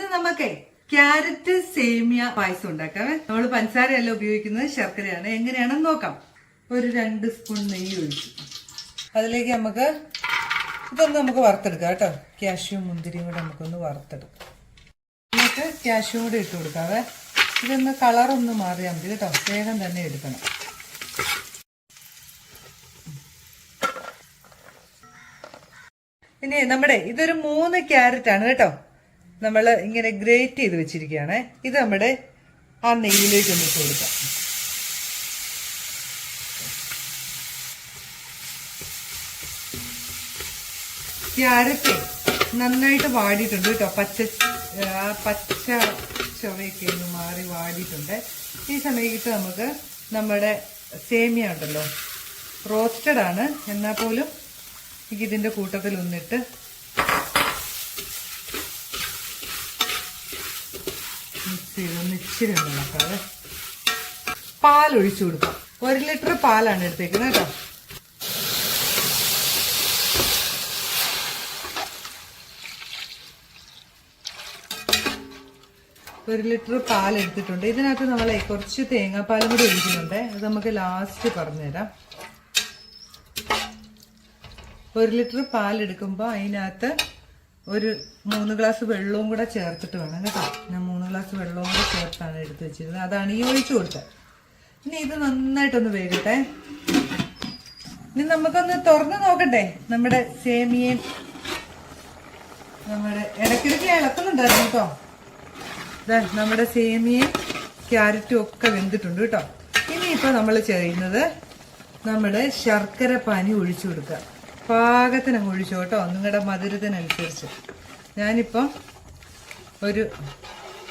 ഇന്ന് നമുക്കേ ക്യാരറ്റ് സേമിയ പായസം ഉണ്ടാക്കാമേ നമ്മൾ പഞ്ചസാരയല്ല ഉപയോഗിക്കുന്നത് ശർക്കരയാണ്. എങ്ങനെയാണെന്ന് നോക്കാം. ഒരു രണ്ട് സ്പൂൺ നെയ്യ് ഒഴിച്ചു. അതിലേക്ക് നമുക്ക് ഇതൊന്ന് നമുക്ക് വറുത്തെടുക്കാം കേട്ടോ. ക്യാഷ്യൂ മുന്തിരിയും കൂടെ നമുക്കൊന്ന് വറുത്തെടുക്കാം. നമുക്ക് ക്യാഷ്യൂ കൂടെ ഇട്ട് കൊടുക്കാവേ. ഇതൊന്ന് കളറൊന്ന് മാറിയാൽ മതി കേട്ടോ. വേഗം തന്നെ എടുക്കണം. ഇനി നമ്മുടെ ഇതൊരു മൂന്ന് ക്യാരറ്റ് ആണ് കേട്ടോ. നമ്മൾ ഇങ്ങനെ ഗ്രേറ്റ് ചെയ്ത് വെച്ചിരിക്കുകയാണ്. ഇത് നമ്മുടെ ആ നെയ്യിലേക്ക് ഒന്ന് കൊടുക്കാം. ക്യാരറ്റ് നന്നായിട്ട് വാടിയിട്ടുണ്ട് കേട്ടോ. പച്ച പച്ച ചൊവയൊക്കെ ഒന്ന് മാറി വാടിയിട്ടുണ്ട്. ഈ സമയത്ത് നമുക്ക് നമ്മുടെ സേമിയ ഉണ്ടല്ലോ. റോസ്റ്റഡ് ആണ്. എന്നാൽ പോലും എനിക്ക് ഇതിന്റെ കൂട്ടത്തിൽ ഒന്നിട്ട് മിക്സ് ചെയ്ത് ഒന്ന് ഇച്ചിരി ഇളക്കാതെ പാൽ ഒഴിച്ചു കൊടുക്കാം. ഒരു ലിറ്റർ പാലാണ് എടുത്തേക്കുന്നത് കേട്ടോ. ഒരു ലിറ്റർ പാൽ എടുത്തിട്ടുണ്ട്. ഇതിനകത്ത് നമ്മൾ കുറച്ച് തേങ്ങാപ്പാലും കൂടി ഒഴിക്കുന്നുണ്ട്. അത് നമുക്ക് ലാസ്റ്റ് പറഞ്ഞുതരാം. ഒരു ലിറ്റർ പാൽ എടുക്കുമ്പോൾ അതിനകത്ത് ഒരു മൂന്ന് ഗ്ലാസ് വെള്ളവും കൂടെ ചേർത്തിട്ട് വേണം കേട്ടോ. ഞാൻ മൂന്ന് ഗ്ലാസ് വെള്ളവും കൂടെ ചേർത്താണ് എടുത്ത് വെച്ചിരുന്നത്. അതാണ് ഈ ഒഴിച്ചു കൊടുത്തത്. ഇനി ഇത് നന്നായിട്ടൊന്ന് വേകട്ടെ ഇനി നമുക്കൊന്ന് തുറന്ന് നോക്കട്ടെ. നമ്മുടെ സേമിയൻ നമ്മുടെ ഇടയ്ക്കിടയ്ക്ക് ഇളക്കുന്നുണ്ടായിരുന്നു കേട്ടോ. നമ്മുടെ സേമിയയും ക്യാരറ്റും ഒക്കെ വെന്തിട്ടുണ്ട് കേട്ടോ. ഇനിയിപ്പോൾ നമ്മൾ ചെയ്യുന്നത് നമ്മുടെ ശർക്കര പാനി ഒഴിച്ചു കൊടുക്കുക. പാകത്തിന് ഒഴിച്ചു കേട്ടോ നിങ്ങളുടെ മധുരത്തിനനുസരിച്ച്. ഞാനിപ്പം ഒരു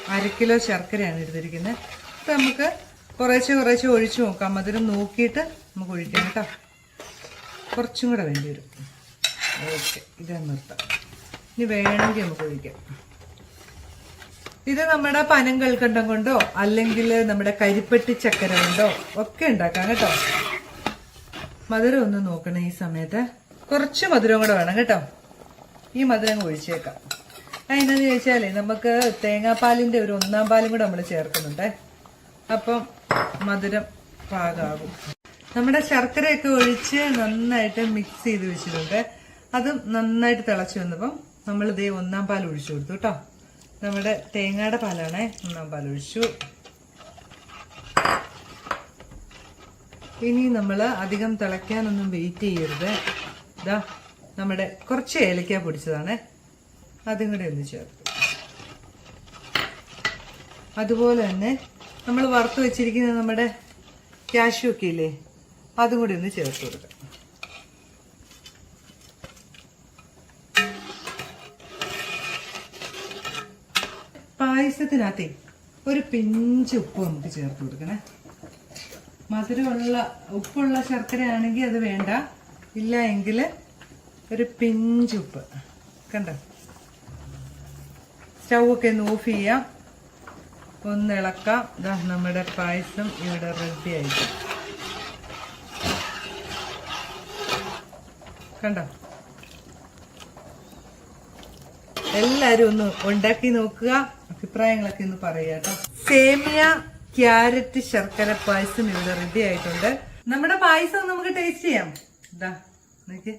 അര കിലോ ശർക്കരയാണ് എടുത്തിരിക്കുന്നത് അപ്പം നമുക്ക് കുറേശ്ശെ കുറേശ്ശെ ഒഴിച്ചു നോക്കാം. മധുരം നോക്കിയിട്ട് നമുക്ക് ഒഴിക്കാം കേട്ടോ. കുറച്ചും കൂടെ വേണ്ടി വരും. ഓക്കെ ഇത് നിർത്താം. ഇനി വേണമെങ്കിൽ നമുക്ക് ഒഴിക്കാം. ഇത് നമ്മുടെ പനം കൽക്കണ്ടം കൊണ്ടോ അല്ലെങ്കിൽ നമ്മുടെ കരിപ്പെട്ടി ചക്കര കൊണ്ടോ ഒക്കെ ഉണ്ടാക്കാം കേട്ടോ. മധുരം ഒന്ന് നോക്കണം ഈ സമയത്ത്. കുറച്ച് മധുരം കൂടെ വേണം കേട്ടോ. ഈ മധുരം ഒഴിച്ചേക്കാം. അതിനെന്ന് ചോദിച്ചാൽ നമുക്ക് തേങ്ങാപ്പാലിന്റെ ഒരു ഒന്നാം പാലും കൂടെ നമ്മൾ ചേർക്കുന്നുണ്ടേ. അപ്പം മധുരം പാകാകും. നമ്മുടെ ശർക്കരയൊക്കെ ഒഴിച്ച് നന്നായിട്ട് മിക്സ് ചെയ്ത് വെച്ചിട്ടുണ്ട്. അതും നന്നായിട്ട് തിളച്ച് വന്നപ്പം നമ്മൾ ഇതേ ഒന്നാം പാൽ ഒഴിച്ചു കൊടുത്തു കേട്ടോ. നമ്മുടെ തേങ്ങയുടെ പാലാണേ ഒന്നാം പാൽ ഒഴിച്ചു. ഇനി നമ്മൾ അധികം തിളയ്ക്കാനൊന്നും വെയിറ്റ് ചെയ്യരുത്. ഇതാ നമ്മുടെ കുറച്ച് ഏലക്ക പൊടിച്ചതാണ്. അതും കൂടെ ഒന്ന് ചേർത്ത്. അതുപോലെ തന്നെ നമ്മൾ വറുത്ത് വെച്ചിരിക്കുന്ന നമ്മുടെ കാഷ്യൂ ഒക്കെ ഇല്ലേ അതും കൂടി ഒന്ന് ചേർത്ത് കൊടുക്കാം. പായസത്തിനകത്തെ ഒരു പിഞ്ച് ഉപ്പ് നമുക്ക് ചേർത്ത് കൊടുക്കണേ. മധുരമുള്ള ഉപ്പുള്ള ശർക്കര ആണെങ്കിൽ അത് വേണ്ട. ഇല്ല എങ്കിൽ ഒരു പിഞ്ചുപ്പ് കണ്ട കണ്ടോ? സ്റ്റൗ ഒക്കെ ഒന്ന് ഓഫ് ചെയ്യാം. ഒന്ന് ഇളക്കാം. ഇതാ നമ്മുടെ പായസം ഇവിടെ റെഡി ആയിട്ട് കണ്ടോ? എല്ലാരും ഒന്ന് ഉണ്ടാക്കി നോക്കുക. അഭിപ്രായങ്ങളൊക്കെ ഒന്ന് പറയുക കേട്ടോ. സേമിയ ക്യാരറ്റ് ശർക്കര പായസം ഇവിടെ റെഡി ആയിട്ടുണ്ട്. നമ്മുടെ പായസം നമുക്ക് ടേസ്റ്റ് ചെയ്യാം. ഇതാ നോക്കി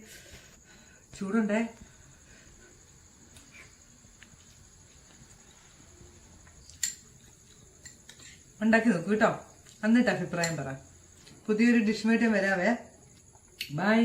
ചൂടുണ്ടേ? ഉണ്ടാക്കി നോക്കൂ കേട്ടോ. എന്നിട്ട് അഭിപ്രായം പറ. പുതിയൊരു ഡിഷുമായിട്ട് വരാവേ. ബൈ